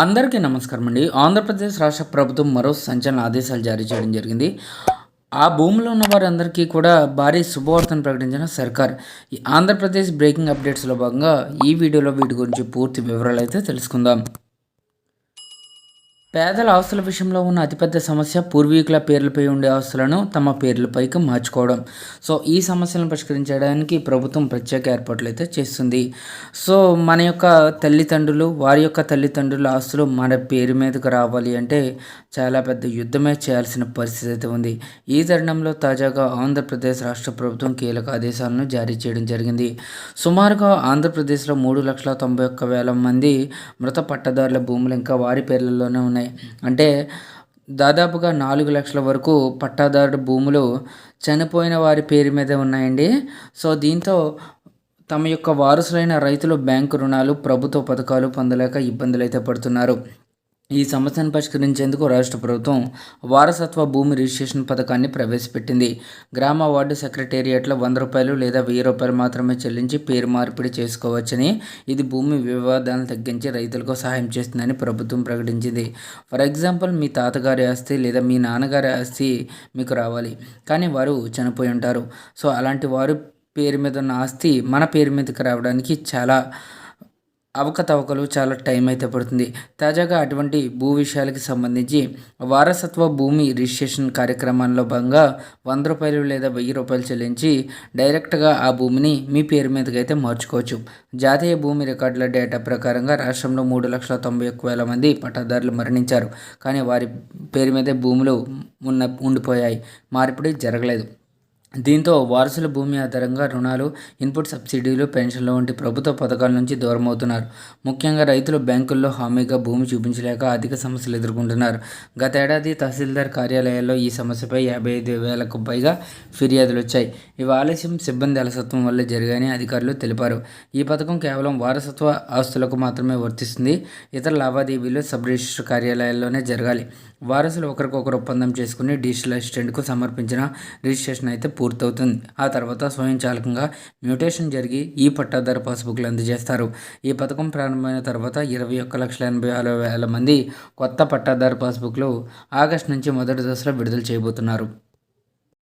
అందరికీ నమస్కారం అండి. ఆంధ్రప్రదేశ్ రాష్ట్ర ప్రభుత్వం మరో సంచలన ఆదేశాలు జారీ చేయడం జరిగింది. ఆ భూమిలో ఉన్న వారందరికీ కూడా భారీ శుభవార్తను ప్రకటించిన సర్కార్. ఈ ఆంధ్రప్రదేశ్ బ్రేకింగ్ అప్డేట్స్లో భాగంగా ఈ వీడియోలో వీటి గురించి పూర్తి వివరాలు అయితే తెలుసుకుందాం. పేదల ఆస్తుల విషయంలో ఉన్న అతిపెద్ద సమస్య పూర్వీకుల పేర్లపై ఉండే ఆస్తులను తమ పేర్లపైకి మార్చుకోవడం. సో ఈ సమస్యలను పరిష్కరించడానికి ప్రభుత్వం ప్రత్యేక ఏర్పాట్లు అయితే చేస్తుంది. సో మన యొక్క తల్లిదండ్రులు వారి యొక్క తల్లిదండ్రుల ఆస్తులు మన పేరు మీదకు రావాలి అంటే చాలా పెద్ద యుద్ధమే చేయాల్సిన పరిస్థితి అయితే ఉంది. ఈ తరుణంలో తాజాగా ఆంధ్రప్రదేశ్ రాష్ట్ర ప్రభుత్వం కీలక ఆదేశాలను జారీ చేయడం జరిగింది. సుమారుగా ఆంధ్రప్రదేశ్లో మూడు లక్షల తొంభై ఒక్క వేల మంది మృత పట్టదారుల భూములు ఇంకా వారి పేర్లలోనే ఉన్నాయి. అంటే దాదాపుగా నాలుగు లక్షల వరకు పట్టాదారు భూములు చనిపోయిన వారి పేరు మీదే ఉన్నాయండి. సో దీంతో తమ యొక్క వారసులైన రైతులు బ్యాంకు రుణాలు ప్రభుత్వ పథకాలు పొందలేక ఇబ్బందులు అయితే పడుతున్నారు. ఈ సమస్యను పరిష్కరించేందుకు రాష్ట్ర ప్రభుత్వం వారసత్వ భూమి రిజిస్ట్రేషన్ పథకాన్ని ప్రవేశపెట్టింది. గ్రామ వార్డు సెక్రటేరియట్లో వంద రూపాయలు లేదా వెయ్యి రూపాయలు మాత్రమే చెల్లించి పేరు మార్పిడి చేసుకోవచ్చని ఇది భూమి వివాదాలను తగ్గించి రైతులకు సహాయం చేస్తుందని ప్రభుత్వం ప్రకటించింది. ఫర్ ఎగ్జాంపుల్ మీ తాతగారి ఆస్తి లేదా మీ నాన్నగారి ఆస్తి మీకు రావాలి కానీ వారు చనిపోయి ఉంటారు. సో అలాంటి వారు పేరు మీద ఉన్న ఆస్తి మన పేరు మీదకి రావడానికి చాలా అవకతవకలు చాలా టైం అయితే పడుతుంది. తాజాగా అటువంటి భూ విషయాలకి సంబంధించి వారసత్వ భూమి రిజిస్ట్రేషన్ కార్యక్రమంలో భాగంగా వంద రూపాయలు లేదా వెయ్యి రూపాయలు చెల్లించి డైరెక్ట్గా ఆ భూమిని మీ పేరు మీదకి అయితే మార్చుకోవచ్చు. జాతీయ భూమి రికార్డుల డేటా ప్రకారంగా రాష్ట్రంలో మూడు లక్షల తొంభై ఒక్క వేల మంది పట్టాదారులు మరణించారు. కానీ వారి పేరు మీదే భూములు ఉన్న ఉండిపోయాయి. మార్పిడి జరగలేదు. దీంతో వారసుల భూమి ఆధారంగా రుణాలు ఇన్పుట్ సబ్సిడీలు పెన్షన్లు వంటి ప్రభుత్వ పథకాల నుంచి దూరమవుతున్నారు. ముఖ్యంగా రైతులు బ్యాంకుల్లో హామీగా భూమి చూపించలేక అధిక సమస్యలు ఎదుర్కొంటున్నారు. గతేడాది తహసీల్దార్ కార్యాలయాల్లో ఈ సమస్యపై యాభై ఐదు వేలకు పైగా ఫిర్యాదులు వచ్చాయి. ఇవి ఆలస్యం సిబ్బంది అలసత్వం వల్లే జరిగాయని అధికారులు తెలిపారు. ఈ పథకం కేవలం వారసత్వ ఆస్తులకు మాత్రమే వర్తిస్తుంది. ఇతర లావాదేవీలు సబ్ రిజిస్టర్ కార్యాలయాల్లోనే జరగాలి. వారసులు ఒకరికొకరు ఒప్పందం చేసుకుని డిజిటల్ అసిస్టెంట్కు సమర్పించిన రిజిస్ట్రేషన్ అయితే పూర్తవుతుంది. ఆ తర్వాత స్వయంచాలకంగా మ్యూటేషన్ జరిగి ఈ పట్టాదారు పాస్బుక్లు అందజేస్తారు. ఈ పథకం ప్రారంభమైన తర్వాత ఇరవై ఒక్క లక్షల ఎనభై ఆరు వేల మంది కొత్త పట్టాదారు పాస్బుక్లు ఆగస్టు నుంచి మొదటి దశలో విడుదల చేయబోతున్నారు.